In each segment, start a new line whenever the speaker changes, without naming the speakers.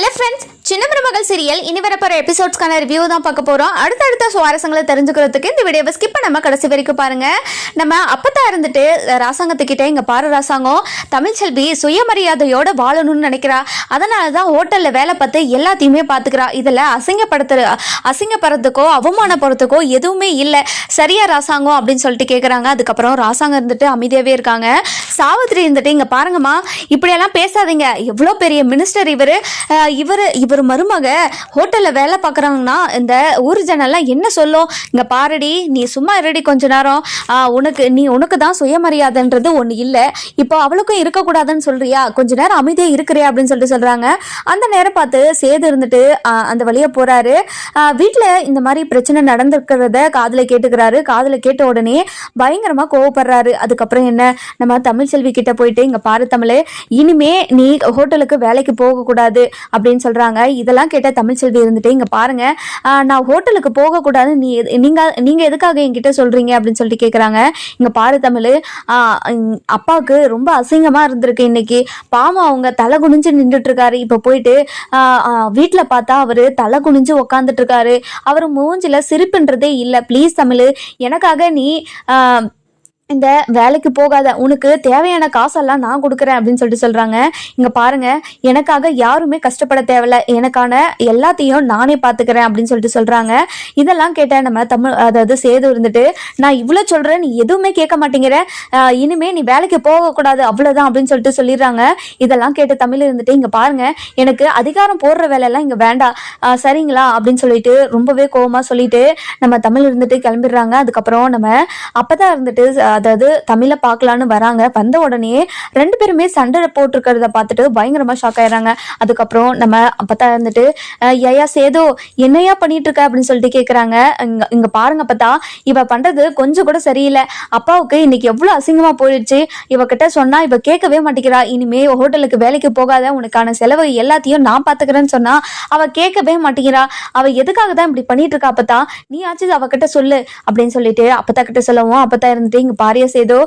la friends சின்ன மருமகள் serial இனி வரப்போற எபிசோட்ஸ்க்கான ரிவ்யூ தான் பார்க்க போறோம். அடுத்தடுத்த சுவாரஸ்யங்களை தெரிஞ்சுக்கிறதுக்கு இந்த வீடியோவை ஸ்கிப் பண்ணாம கடைசி வரைக்கும் பாருங்க. நம்ம அப்பத்தா இருந்துட்டு ராசாங்கத்துக்கிட்ட இங்க பாரு ராசாங்கம். தமிழ்ச்செல்வி சுயமரியாதையோட வாழணும்னு நினைக்கிறா. அதனால தான் ஹோட்டல்ல வேலை பார்த்து எல்லாத்தையுமே பார்த்துக்கிறா. இதில் அசிங்கப்படுத்துற அசிங்கப்படுறதுக்கோ அவமானப்படுறதுக்கோ எதுவுமே இல்லை. சரியா ராசாங்கம் அப்படின்னு சொல்லிட்டு கேட்குறாங்க அதுக்கப்புறம் ராசாங்கம் இருந்துட்டு அமைதியாகவே இருக்காங்க. சாவித்திரி இருந்துட்டு இங்கே பாருங்கம்மா இப்படியெல்லாம் பேசாதீங்க. எவ்வளோ பெரிய மினிஸ்டர் இவர். இவர் இவர் இவர் மருமக ஹோட்டலில் வேலை பார்க்குறாங்கன்னா இந்த ஊர் ஜனெல்லாம் என்ன சொல்லும்? இங்கே பாருடி நீ சும்மா இருடி கொஞ்ச நேரம். உனக்கு நீ உனக்கு தான் சுயமரியாதைன்றது ஒன்று இல்லை. இப்போ அவளுக்கும் இருக்கக்கூடாதுன்னு சொல்றியா? கொஞ்ச நேரம் அமைதியாக இருக்கிறியா அப்படின்னு சொல்லிட்டு சொல்கிறாங்க அந்த நேரம் பார்த்து சேது இருந்துட்டு அந்த வழியாக போகிறாரு வீட்டில் இந்த மாதிரி பிரச்சனை நடந்திருக்கிறத காதில் கேட்டுக்கிறாரு. காதில் கேட்ட உடனே பயங்கரமாக கோவப்படுறாரு. அதுக்கப்புறம் என்ன? நம்ம தமிழ் செல்வி கிட்ட போயிட்டு இங்கே பாரு தமிழ் இனிமே நீ ஹோட்டலுக்கு வேலைக்கு போகக்கூடாது அப்படின்னு அப்படின்னு சொல்கிறாங்க இதெல்லாம் கேட்ட தமிழ்ச்செல்வி இருந்துட்டு இங்கே பாருங்க நான் ஹோட்டலுக்கு போகக்கூடாது நீ எது- நீங்கள் எதுக்காக என்கிட்ட சொல்கிறீங்க அப்படின்னு சொல்லிட்டு கேட்குறாங்க இங்கே பாரு தமிழ் அப்பாவுக்கு ரொம்ப அசிங்கமாக இருந்திருக்கு இன்னைக்கு. பாவம் அவங்க தலை குனிஞ்சு நின்றுட்டுருக்காரு இப்போ போயிட்டு வீட்டில் பார்த்தா அவர் தலை குனிஞ்சு உக்காந்துட்டுருக்காரு. அவர் மூஞ்சில் சிரிப்புன்றதே இல்லை. ப்ளீஸ் தமிழ் எனக்காக நீ இந்த வேலைக்கு போகாத உனக்கு தேவையான காசெல்லாம் நான் கொடுக்குறேன் அப்படின்னு சொல்லிட்டு சொல்கிறாங்க இங்கே பாருங்க எனக்காக யாருமே கஷ்டப்பட தேவையில்ல. எனக்கான எல்லாத்தையும் நானே பார்த்துக்கிறேன் அப்படின்னு சொல்லிட்டு சொல்கிறாங்க இதெல்லாம் கேட்டேன் நம்ம தமிழ் அதாவது சேது இருந்துட்டு நான் இவ்வளோ சொல்கிறேன் நீ எதுவுமே கேட்க மாட்டேங்கிற. இனிமே நீ வேலைக்கு போகக்கூடாது அவ்வளோதான் அப்படின்னு சொல்லிட்டு சொல்லிடுறாங்க. இதெல்லாம் கேட்ட தமிழ் இருந்துட்டு இங்கே பாருங்க எனக்கு அதிகாரம் போடுற வேலையெல்லாம் இங்கே வேண்டாம். சரிங்களா? அப்படின்னு சொல்லிட்டு ரொம்பவே கோபமாக சொல்லிட்டு நம்ம தமிழ் இருந்துட்டு கிளம்பிடுறாங்க. அதுக்கப்புறம் நம்ம அப்போ தான் இருந்துட்டு அதாவது தமிழை பார்க்கலான்னு வராங்க. வந்த உடனே ரெண்டு பேருமே சண்டை போட்டிருக்கிறத பார்த்துட்டு பயங்கரமாக ஷாக் ஆயிடுறாங்க. அதுக்கப்புறம் நம்ம அப்பத்தா இருந்துட்டு ஐயா ஏயா சேதோ என்னையா பண்ணிட்டு இருக்க அப்படின்னு சொல்லிட்டு கேட்குறாங்க இங்க இங்கே பாருங்க அப்பத்தா. இவ பண்றது கொஞ்சம் கூட சரியில்லை. அப்பாவுக்கு இன்னைக்கு எவ்வளோ அசிங்கமாக போயிடுச்சு. இவகிட்ட சொன்னா இவ கேட்கவே மாட்டேங்கிறா. இனிமே ஹோட்டலுக்கு வேலைக்கு போகாத. உனக்கான செலவு எல்லாத்தையும் நான் பார்த்துக்கிறேன்னு சொன்னா அவ கேட்கவே மாட்டேங்கிறா. அவ எதுக்காக தான் இப்படி பண்ணிட்டு இருக்கா அப்பத்தா? நீ ஆச்சு அவகிட்ட சொல்லு அப்படின்னு சொல்லிட்டு அப்பத்தா கிட்ட சொல்லவும் அப்பத்தா இருந்துட்டு இங்க பாரிய சேதோ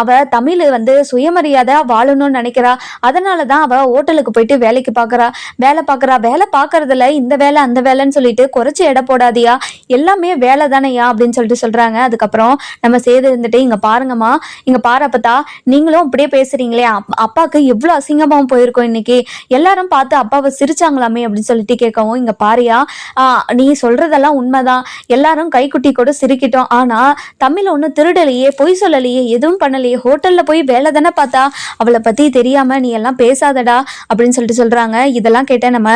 அவ தமிழ் வந்து சுயமரியாதை வாழணும்னு நினைக்கிறா. அதனால தான் அவ ஹோட்டலுக்கு போயிட்டு வேலைக்கு பார்க்குறா வேலை பார்க்குறா வேலை பார்க்கறதுல இந்த வேலை அந்த வேலைன்னு சொல்லிட்டு குறைச்சி எடை போடாதியா. எல்லாமே வேலை தானேயா அப்படின்னு சொல்லிட்டு சொல்றாங்க. அதுக்கப்புறம் நம்ம சேது இருந்துட்டு இங்க பாருங்கம்மா. இங்க பாருப்பத்தா நீங்களும் அப்படியே பேசுறீங்களே. அப்பாக்கு அப்பாவுக்கு அசிங்கமாவும் போயிருக்கோம் இன்னைக்கு. எல்லாரும் பார்த்து அப்பாவை சிரிச்சாங்களாமே அப்படின்னு சொல்லிட்டு கேட்கவும் இங்க பாரியா. ஆஹ் நீ சொல்றதெல்லாம் உண்மைதான். எல்லாரும் கைக்குட்டி கூட சிரிக்கிட்டோம். ஆனா தமிழ் ஒன்றும் திருடலையே. பொய் சொல்லலையே எதுவும் பண்ணலையே ஹோட்டல்ல போய் வேலை தானே பார்த்தா? அவளை பத்தி தெரியாம நீ எல்லாம் பேசாதடா அப்படின்னு சொல்லிட்டு சொல்றாங்க. இதெல்லாம் கேட்ட நம்ம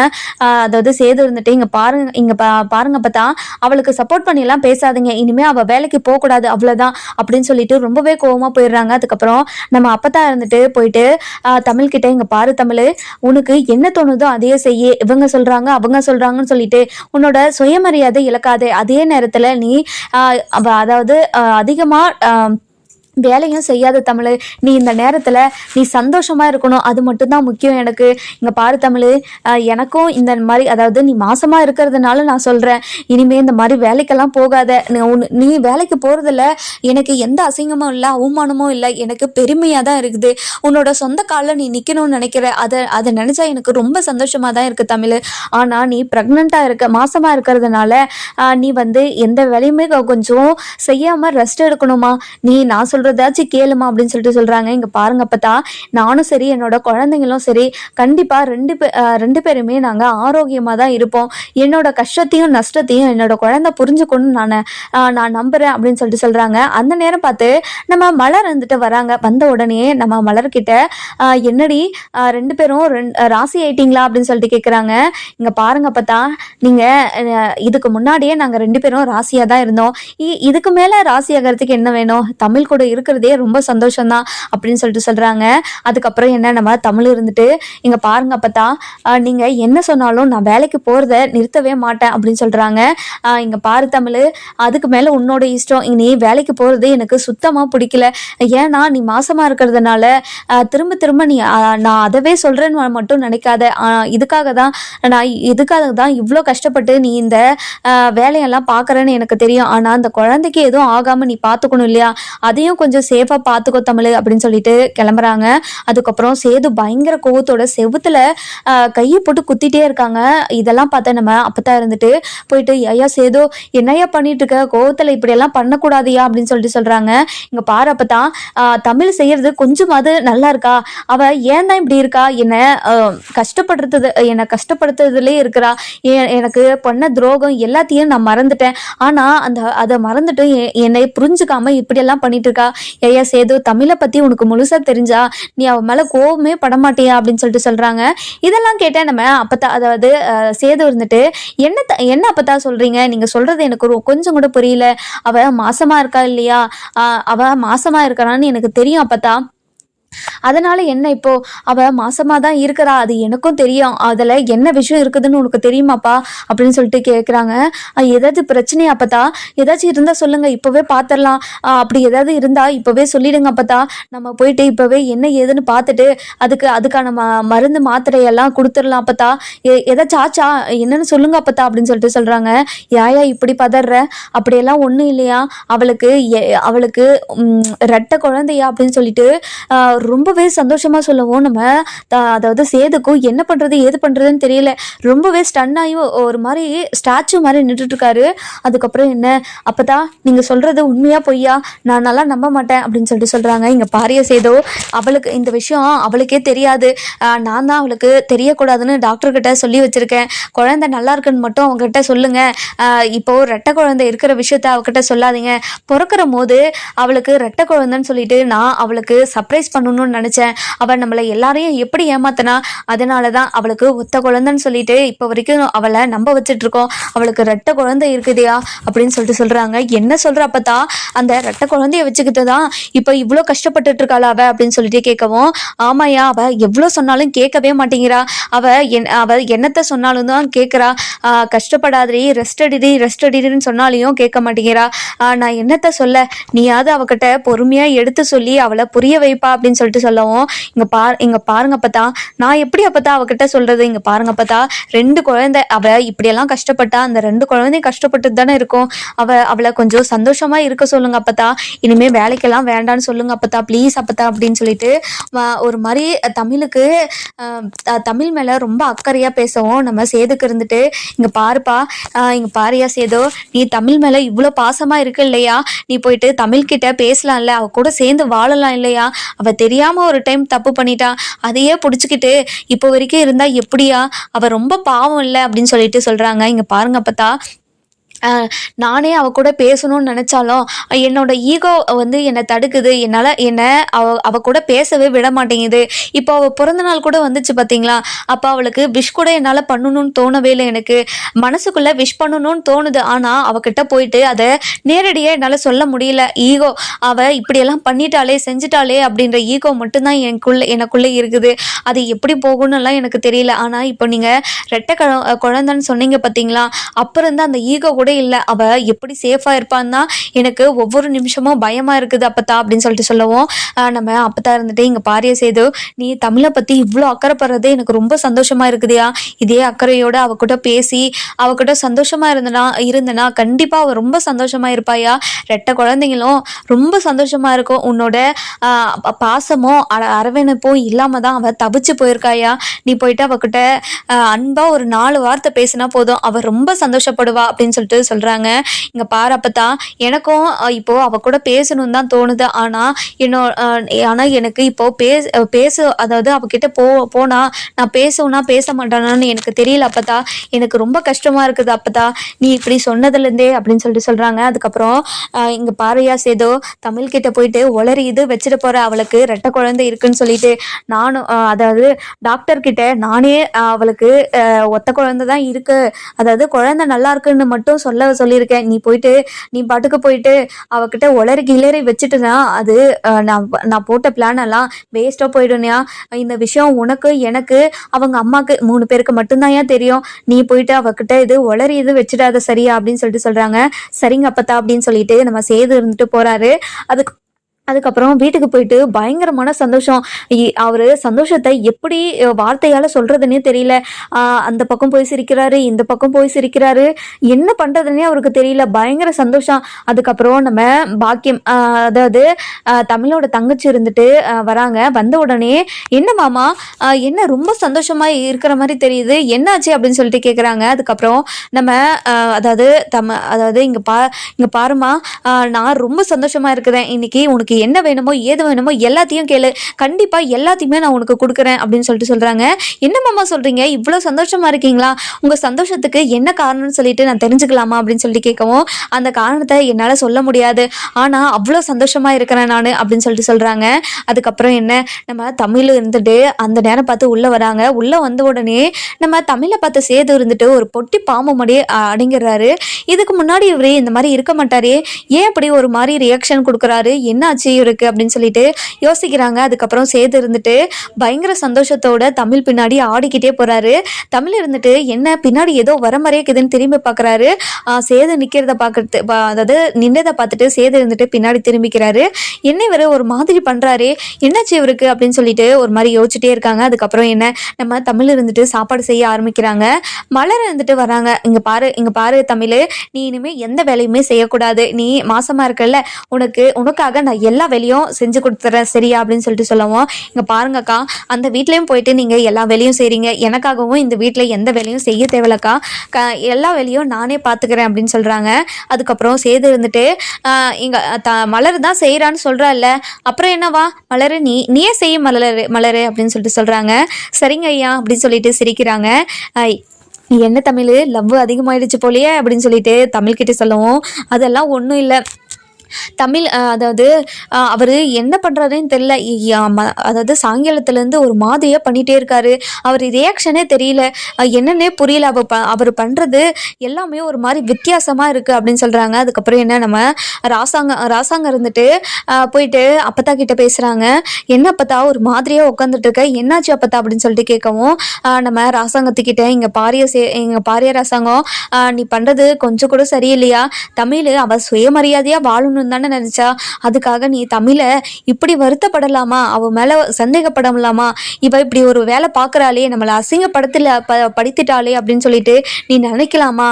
அதாவது சேது இருந்துட்டு இங்க பாருங்க இங்க பா- பாருங்க பார்த்தா அவளுக்கு சப்போர்ட் பண்ணி எல்லாம் பேசாதீங்க. இனிமே அவ வேலைக்கு போக கூடாது அவ்வளவுதான் அப்படின்னு சொல்லிட்டு ரொம்பவே கோவமா போயிடுறாங்க. அதுக்கப்புறம் நம்ம அப்பதான் இருந்துட்டு போயிட்டு ஆஹ் தமிழ் கிட்ட இங்க பாரு தமிழ் உனக்கு என்ன தோணுதோ அதையே செய்ய. இவங்க சொல்றாங்க அவங்க சொல்றாங்கன்னு சொல்லிட்டு உன்னோட சுயமரியாதை இழக்காதே. அதே நேரத்துல நீ அதாவது அதிகமாக அதிகமா வேலையும் செய்யாத தமிழ். நீ இந்த நேரத்தில் நீ சந்தோஷமாக இருக்கணும். அது மட்டும்தான் முக்கியம் எனக்கு. இங்கே பாரு தமிழ். எனக்கும் இந்த மாதிரி அதாவது நீ மாசமாக இருக்கிறதுனால நான் சொல்கிறேன் இனிமேல் இந்த மாதிரி வேலைக்கெல்லாம் போகாத. நீ நீ வேலைக்கு போகிறதுல எனக்கு எந்த அசிங்கமும் இல்லை அவமானமும் இல்லை. எனக்கு பெருமையாக தான் இருக்குது. உன்னோட சொந்த காலில் நீ நிற்கணும்னு நினைக்கிற. அதை அதை நினச்சா எனக்கு ரொம்ப சந்தோஷமாக தான் இருக்குது தமிழ். ஆனால் நீ ப்ரெக்னெண்ட்டாக இருக்க மாசமாக இருக்கிறதுனால நீ வந்து எந்த வேலையுமே கொஞ்சம் செய்யாமல் ரெஸ்ட் எடுக்கணுமா? நீ நான் சொல்கிறதாச்சும் கேளுமா அப்படின்னு சொல்லிட்டு சொல்கிறாங்க இங்கே பாருங்க அப்பத்தா நானும் சரி என்னோட குழந்தைங்களும் சரி கண்டிப்பாக ரெண்டு பே ரெண்டு பேருமே நாங்கள் ஆரோக்கியமாக தான் இருப்போம். என்னோட கஷ்டத்தையும் நஷ்டத்தையும் என்னோட குழந்தை புரிஞ்சுக்கணும்னு நான் நான் நம்புகிறேன் அப்படின்னு சொல்லிட்டு சொல்கிறாங்க அந்த நேரம் பார்த்து நம்ம மலர் வந்துட்டு வராங்க. வந்த உடனே நம்ம மலர்கிட்ட என்னடி ரெண்டு பேரும் ரெண் ராசி ஆயிட்டீங்களா அப்படின்னு சொல்லிட்டு கேட்குறாங்க இங்கே பாருங்க பார்த்தா நீங்கள் இதுக்கு முன்னாடியே நாங்கள் ரெண்டு பேரும் ராசியாக தான் இருந்தோம். இ- இதுக்கு மேலே ராசி ஆகிறதுக்கு என்ன வேணும்? தமிழ் கூட இருக்கிறதே ரொம்ப சந்தோஷம்தான் அப்படின்னு சொல்லிட்டு சொல்கிறாங்க அதுக்கப்புறம் என்ன நம்ம தமிழ் இருந்துட்டு இங்கே பாருங்க பார்த்தா நீங்கள் என்ன சொன்னாலும் நான் வேலைக்கு போகிறத நிறுத்தவே மாட்டேன் அப்படின்னு சொல்கிறாங்க இங்கே பாரு தமிழ் அதுக்கு மேலே உன்னோட இஷ்டம். நீ வேலைக்கு போகிறது எனக்கு சுத்தமாக பிடிக்கல. ஏன்னா நீ மாசமாக இருக்கிறதுனால திரும்ப திரும்ப நீ நான் அதவே சொல்கிறேன்னு மட்டும் நினைக்காத. இதுக்காக தான் நான் இதுக்காக தான் இவ்வளோ கஷ்டப்பட்டு நீ இந்த வேலையெல்லாம் பார்க்குறேன்னு எனக்கு தெரியும். ஆனால் அந்த குழந்தைக்கு எதுவும் ஆகாமல் நீ பார்த்துக்கணும் இல்லையா? அதையும் கொஞ்சம் கொஞ்சம் சேஃபாக பார்த்துக்கோ தமிழ் அப்படின்னு சொல்லிட்டு கிளம்புறாங்க. அதுக்கப்புறம் சேது பயங்கர கோவத்தோட செவுத்துல கையை போட்டு குத்திட்டே இருக்காங்க. இதெல்லாம் பார்த்தா நம்ம அப்பத்தா இருந்துட்டு போயிட்டு ஐயா சேது என்னையா பண்ணிட்டு இருக்க கோவத்துல இப்படியெல்லாம் பண்ணக்கூடாதியா? அப்படின்னு சொல்லிட்டு சொல்றாங்க. இங்க பாரு அப்பதான் தமிழ் செய்யறது கொஞ்சமாவது நல்லா இருக்கா? அவ ஏன் தான் இப்படி இருக்கா? என்ன கஷ்டப்படுறது என்னை கஷ்டப்படுத்துறதுலே இருக்கிறா. எனக்கு பண்ண துரோகம் எல்லாத்தையும் நான் மறந்துட்டேன். ஆனா அந்த அதை மறந்துட்டு எ- என்னை புரிஞ்சுக்காம இப்படியெல்லாம் பண்ணிட்டு இருக்கா ஐயா சேது தமிழை பத்தி உனக்கு முழுசா தெரிஞ்சா நீ அவ மேல கோவமே படமாட்டியா அப்படின்னு சொல்லிட்டு சொல்றாங்க. இதெல்லாம் கேட்டா நம்ம அப்பத்தா அதாவது சேது இருந்துட்டு என்ன த- என்ன அப்பத்தா சொல்றீங்க? நீங்க சொல்றது எனக்கு கொஞ்சம் கூட புரியல. அவ மாசமா இருக்கா இல்லையா? ஆஹ், அவ மாசமா இருக்கறான்னு எனக்கு தெரியும் அப்பத்தா. அதனால என்ன இப்போ? அவ மாசமா தான் இருக்கிறா அது எனக்கும் தெரியும். அதுல என்ன விஷயம் இருக்குதுன்னு உனக்கு தெரியுமாப்பா? அப்படின்னு சொல்லிட்டு கேட்குறாங்க ஏதாச்சும் பிரச்சனையா அப்பதா ஏதாச்சும் இருந்தா சொல்லுங்க இப்பவே பாத்திரலாம். அப்படி ஏதாவது இருந்தா இப்பவே சொல்லிடுங்க அப்பதா நம்ம போயிட்டு இப்பவே என்ன ஏதுன்னு பார்த்துட்டு அதுக்கு அதுக்கான ம- மருந்து மாத்திரை எல்லாம் கொடுத்துடலாம் அப்பதா எ- ஏதாச்சும் ஆச்சா? என்னன்னு சொல்லுங்க அப்பதா அப்படின்னு சொல்லிட்டு சொல்றாங்க. யாயா இப்படி பதற அப்படியெல்லாம் ஒண்ணும் இல்லையா? அவளுக்கு எ- அவளுக்கு ரெட்ட ரெட்டை குழந்தையா? அப்படின்னு சொல்லிட்டு ரொம்பவே சந்தோஷமா சொல்லவும் நம்ம அதாவது சேதுக்கும் என்ன பண்றது ஏது பண்றதுன்னு தெரியல. ரொம்பவே ஸ்டன் ஆகி ஒரு மாதிரி ஸ்டாச்சு மாதிரி நின்றுட்டு இருக்காரு அதுக்கப்புறம் என்ன? அப்பதான் நீங்க சொல்றது உண்மையா பொய்யா? நான் நல்லா நம்ப மாட்டேன் அப்படின்னு சொல்லிட்டு சொல்றாங்க. இங்க பாரிய சேதோ அவளுக்கு இந்த விஷயம் அவளுக்கே தெரியாது. நான் தான் அவளுக்கு தெரியக்கூடாதுன்னு டாக்டர் கிட்ட சொல்லி வச்சிருக்கேன். குழந்தை நல்லா இருக்குன்னு மட்டும் அவங்ககிட்ட சொல்லுங்கள் சொல்லுங்க இப்போ ரெட்டை குழந்தை இருக்கிற விஷயத்த அவகிட்ட சொல்லாதீங்க. பிறக்கிற போது அவளுக்கு ரெட்டை குழந்தைன்னு சொல்லிட்டு நான் அவளுக்கு சர்ப்ரைஸ் பண்ணணும்னு நினைச்சேன். அவள் நம்மளை எல்லாரையும் எப்படி ஏமாத்தினா அதனால தான் அவளுக்கு ஒத்த குழந்தைன்னு சொல்லிட்டு இப்போ வரைக்கும் அவளை நம்ப வச்சுட்டு இருக்கோம் அவளுக்கு ரெட்ட குழந்தை இருக்குதையா அப்படின்னு சொல்லிட்டு சொல்றாங்க. என்ன சொல்ற அப்பதா அந்த ரெட்ட குழந்தைய வச்சுக்கிட்டு தான் இப்போ இவ்வளோ கஷ்டப்பட்டுட்டு இருக்காளா அவ அப்படின்னு சொல்லிட்டு கேட்கவும் ஆமாயா அவ எவ்வளோ சொன்னாலும் கேட்கவே மாட்டேங்கிறா. அவ என் அவ என்னத்த சொன்னாலும் தான் கேட்குறா. கஷ்டப்படாதடி ரெஸ்ட் அடிடி ரெஸ்ட் அடிடின்னு சொன்னாலையும் கேட்க மாட்டேங்கிறா. நான் என்னத்த சொல்ல? நீயாவது அவகிட்ட பொறுமையா எடுத்து சொல்லி அவளை புரிய வைப்பா அப்படின்னு சொல்லிட்டு சொல்லவும் இங்க பா இங்க பாருங்க அப்பத்தா நான் எப்படி அப்பத்தா அவகிட்ட சொல்றது? இங்க பாருங்க பார்த்தா ரெண்டு குழந்தை அவ இப்படியெல்லாம் கஷ்டப்பட்டா அந்த ரெண்டு குழந்தையும் கஷ்டப்பட்டு தானே இருக்கும். அவ அவளை கொஞ்சம் சந்தோஷமா இருக்க சொல்லுங்க அப்பத்தா. இனிமே வேலைக்கெல்லாம் வேண்டான்னு சொல்லுங்க அப்பத்தா ப்ளீஸ் அப்பத்தா அப்படின்னு சொல்லிட்டு ஒரு மாதிரி தமிழுக்கு தமிழ் மேல ரொம்ப அக்கறையா பேசவும் நம்ம சேதுக்கு இருந்துட்டு இங்க பாருப்பா இங்கே இங்க பாரியா சேதோ நீ தமிழ் மேல இவ்வளோ பாசமா இருக்கு இல்லையா? நீ போயிட்டு தமிழ் கிட்ட பேசலாம்ல அவ கூட சேர்ந்து வாழலாம் இல்லையா? அவ தெரியாம ஒரு டைம் தப்பு பண்ணிட்டா அதையே பிடிச்சிக்கிட்டு இப்போ வரைக்கும் இருந்தா எப்படியா? அவ ரொம்ப பாவம் இல்லை அப்படின்னு சொல்லிட்டு சொல்றாங்க. இங்க பாருங்க பார்த்தா நானே அவ கூட பேசணும்னு நினைச்சாலும் என்னோட ஈகோ வந்து என்னை தடுக்குது. என்னால் என்னை அவ அவ கூட பேசவே விட மாட்டேங்குது. இப்போ அவள் பிறந்த நாள் கூட வந்துச்சு பார்த்தீங்களா அப்போ அவளுக்கு விஷ் கூட என்னால் பண்ணணும்னு தோணவே இல்லை எனக்கு. மனசுக்குள்ளே விஷ் பண்ணணும்னு தோணுது. ஆனால் அவகிட்ட போயிட்டு அதை நேரடியாக என்னால் சொல்ல முடியல. ஈகோ அவள் இப்படியெல்லாம் பண்ணிட்டாலே செஞ்சிட்டாலே அப்படின்ற ஈகோ மட்டும்தான் எனக்குள்ள எனக்குள்ளே இருக்குது. அது எப்படி போகணும்லாம் எனக்கு தெரியல. ஆனால் இப்போ நீங்கள் ரெட்டை கழ குழந்தைன்னு சொன்னீங்க பார்த்தீங்களா அப்புறம் தான் அந்த ஈகோ கூட இல்லை. அவ எப்படி சேஃபாக இருப்பான்னு தான் எனக்கு ஒவ்வொரு நிமிஷமும் பயமா இருக்குது அப்பத்தா அப்படின்னு சொல்லிட்டு சொல்லவும். நம்ம அப்பத்தா இருந்துட்டு இங்க பாரிய சேது நீ தமிழை பத்தி இவ்வளோ அக்கறைப்படுறது எனக்கு ரொம்ப சந்தோஷமா இருக்குதுயா? இதே அக்கறையோட அவகிட்ட பேசி அவகிட்ட சந்தோஷமா இருந்தனா இருந்தனா கண்டிப்பா அவ ரொம்ப சந்தோஷமா இருப்பாயா? ரெட்ட குழந்தைங்களும் ரொம்ப சந்தோஷமா இருக்கும். உன்னோட பாசமும் அரவணைப்பும் இல்லாம தான் அவ தவிச்சு போயிருக்காயா? நீ போயிட்டு அவகிட்ட அன்பாக அன்பா ஒரு நாலு வார்த்தை பேசினா போதும். அவ ரொம்ப சந்தோஷப்படுவா அப்படின்னு சொல்லிட்டு சொல்றாங்க. இங்க பாரு அப்பதான் எனக்கும் இப்போ அவ கூட பேசணும்னு தான் தோணுது. ஆனா என்னோட ஆனால் ஆனா எனக்கு இப்போ பேச பேச அதாவது அவகிட்ட போ போனா நான் பேசணும்னா பேச மாட்டானான்னு எனக்கு தெரியல அப்பதா எனக்கு ரொம்ப கஷ்டமா இருக்குது அப்பதா நீ இப்படி சொன்னதுலேருந்தே அப்படின்னு சொல்லிட்டு சொல்றாங்க. அதுக்கப்புறம் இங்கே இங்க பாறையா சேதோ தமிழ் கிட்ட போயிட்டு ஒளரி இது வச்சுட்டு போற அவளுக்கு ரெட்டை குழந்தை இருக்குன்னு சொல்லிட்டு நானும் அதாவது டாக்டர் கிட்ட நானே அவளுக்கு ஒத்த குழந்தை தான் இருக்கு. அதாவது குழந்தை நல்லா இருக்குன்னு மட்டும் சொல்ல சொல்லியிருக்கேன். நீ போயிட்டு நீ பாட்டுக்கு போயிட்டு அவகிட்ட உளறி கிளறி வச்சுட்டுனா அது நான் நான் போட்ட பிளான் எல்லாம் வேஸ்ட்டாக போயிடும்யா. இந்த விஷயம் உனக்கு எனக்கு அவங்க அம்மாக்கு மூணு பேருக்கு மட்டும்தான் ஏன் தெரியும். நீ போயிட்டு அவகிட்ட இது உளறி இது வச்சிடாத சரியா அப்படின்னு சொல்லிட்டு சொல்கிறாங்க சரிங்க அப்பத்தா அப்படின்னு சொல்லிட்டு நம்ம சேது இருந்துட்டு போகிறாரு அதுக்கு அதுக்கப்புறம் வீட்டுக்கு போயிட்டு பயங்கரமான சந்தோஷம். இ- சந்தோஷத்தை எப்படி வார்த்தையால் சொல்கிறதுனே தெரியல. அந்த பக்கம் போய் சிரிக்கிறாரு இந்த பக்கம் போய் சிரிக்கிறாரு. என்ன பண்ணுறதுனே அவருக்கு தெரியல. பயங்கர சந்தோஷம். அதுக்கப்புறம் நம்ம பாக்கியம் அதாவது தமிழோட தங்கச்சி இருந்துட்டு வராங்க. வந்த உடனே என்ன மாமா என்ன ரொம்ப சந்தோஷமா இருக்கிற மாதிரி தெரியுது. என்னாச்சு? அப்படின்னு சொல்லிட்டு கேட்குறாங்க அதுக்கப்புறம் நம்ம அதாவது தம அதாவது இங்கே பா இங்கே பாருமா நான் ரொம்ப சந்தோஷமாக இருக்கிறேன். இன்னைக்கு உனக்கு என்ன வேணுமோ ஏது வேணுமோ எல்லாத்தையும் கேளு. கண்டிப்பாக எல்லாத்தையுமே நான் உனக்கு கொடுக்குறேன் அப்படின்னு சொல்லிட்டு சொல்கிறாங்க என்ன மாமா சொல்கிறீங்க இவ்வளோ சந்தோஷமாக இருக்கீங்களா? உங்கள் சந்தோஷத்துக்கு என்ன காரணம்னு சொல்லிட்டு நான் தெரிஞ்சுக்கலாமா அப்படின்னு சொல்லிட்டு கேட்கவும் அந்த காரணத்தை என்னால் சொல்ல முடியாது. ஆனால் அவ்வளோ சந்தோஷமா இருக்கிறேன் நான் அப்படின்னு சொல்லிட்டு சொல்கிறாங்க அதுக்கப்புறம் என்ன? நம்ம தமிழ் இருந்துட்டு அந்த நேரம் பார்த்து உள்ளே வராங்க. உள்ளே வந்த உடனே நம்ம தமிழை பார்த்து சேது இருந்துட்டு ஒரு பொட்டி பாம்பு மடி அடங்கிடுறாரு இதுக்கு முன்னாடி இவரே இந்த மாதிரி இருக்க மாட்டாரே. ஏன் அப்படி ஒரு மாதிரி ரியாக்ஷன் கொடுக்குறாரு? என்ன ஆச்சு இருக்குது அப்படின்னு சொல்லிட்டு யோசிக்கிறாங்க. அதுக்கப்புறம் சேது இருந்துட்டு பயங்கர சந்தோஷத்தோட தமிழ் பின்னாடி ஆடிக்கிட்டே போறாரு. தமிழ் இருந்துட்டு என்ன பின்னாடி ஏதோ வர மாதிரியே இருக்குதுன்னு திரும்பி பார்க்குறாரு சேது நிக்கிறத பார்க்கறது அதாவது நின்றதை பார்த்துட்டு சேது இருந்துட்டு பின்னாடி திரும்பிக்கிறாரு. என்ன இவர் ஒரு மாதிரி பண்றாரு என்னாச்சு இவருக்கு அப்படின்னு சொல்லிட்டு ஒரு மாதிரி யோசிச்சுட்டே இருக்காங்க. அதுக்கப்புறம் என்ன நம்ம தமிழ் இருந்துட்டு சாப்பாடு செய்ய ஆரம்பிக்கிறாங்க. மலர் இருந்துட்டு வராங்க. இங்க பாரு இங்க பாரு தமிழ் நீ இனிமே எந்த வேலையுமே செய்யக்கூடாது. நீ மாசமா இருக்கல்ல உனக்கு உனக்காக நான் எல்லா எல்லா வேலையும் செஞ்சு கொடுத்துறேன் சரியா? அப்படின்னு சொல்லிட்டு சொல்லுவோம். இங்கே பாருங்கக்கா அந்த வீட்லேயும் போயிட்டு நீங்கள் எல்லா வேலையும் செய்கிறீங்க எனக்காகவும் இந்த வீட்டில் எந்த வேலையும் செய்ய தேவையில்லக்கா. க எல்லா வேலையும் நானே பார்த்துக்கிறேன் அப்படின்னு சொல்கிறாங்க அதுக்கப்புறம் சேது இருந்துட்டு இங்கே த மலர் தான் செய்கிறான்னு சொல்கிறாள்ல அப்புறம் என்னவா? மலர் நீ நீயே செய்ய மலர் மலர் அப்படின்னு சொல்லிட்டு சொல்கிறாங்க சரிங்க ஐயா அப்படின்னு சொல்லிட்டு சிரிக்கிறாங்க. என்ன தமிழ்? லவ் அதிகமாயிடுச்சு போலயே அப்படின்னு சொல்லிட்டு தமிழ் சொல்லுவோம். அதெல்லாம் ஒன்றும் இல்லை. தமிழ் அஹ், அதாவது அவர் என்ன பண்ணுறாருன்னு தெரில அதாவது சாயங்காலத்துலேருந்து ஒரு மாதிரியாக பண்ணிகிட்டே இருக்காரு. அவர் ரியாக்ஷனே தெரியல. என்னன்னே புரியல. அவர் ப அவர் பண்ணுறது எல்லாமே ஒரு மாதிரி வித்தியாசமாக இருக்குது அப்படின்னு சொல்கிறாங்க அதுக்கப்புறம் என்ன நம்ம ராசாங்க ராசாங்க இருந்துட்டு போயிட்டு அப்பத்தா கிட்ட பேசுகிறாங்க என்ன அப்பத்தா ஒரு மாதிரியாக உட்காந்துட்டு இருக்க என்னாச்சு அப்பத்தா? அப்படின்னு சொல்லிட்டு கேட்கவும் நம்ம ராசாங்கத்துக்கிட்ட இங்கே பாரிய சே எங்கள் பாரிய ராசாங்கம் நீ பண்ணுறது கொஞ்சம் கூட சரியில்லையா? தமிழ் அவள் சுயமரியாதையாக தானே நினச்சா? அதுக்காக நீ தமிழை இப்படி வருத்தப்படலாமா? அவ மேலே சந்தேகப்படலாமா? இவ இப்படி ஒரு வேலை பார்க்குறாளே நம்மளை அசிங்கப்படுத்தல ப படித்துட்டாளே அப்படின்னு சொல்லிட்டு நீ நினைக்கலாமா?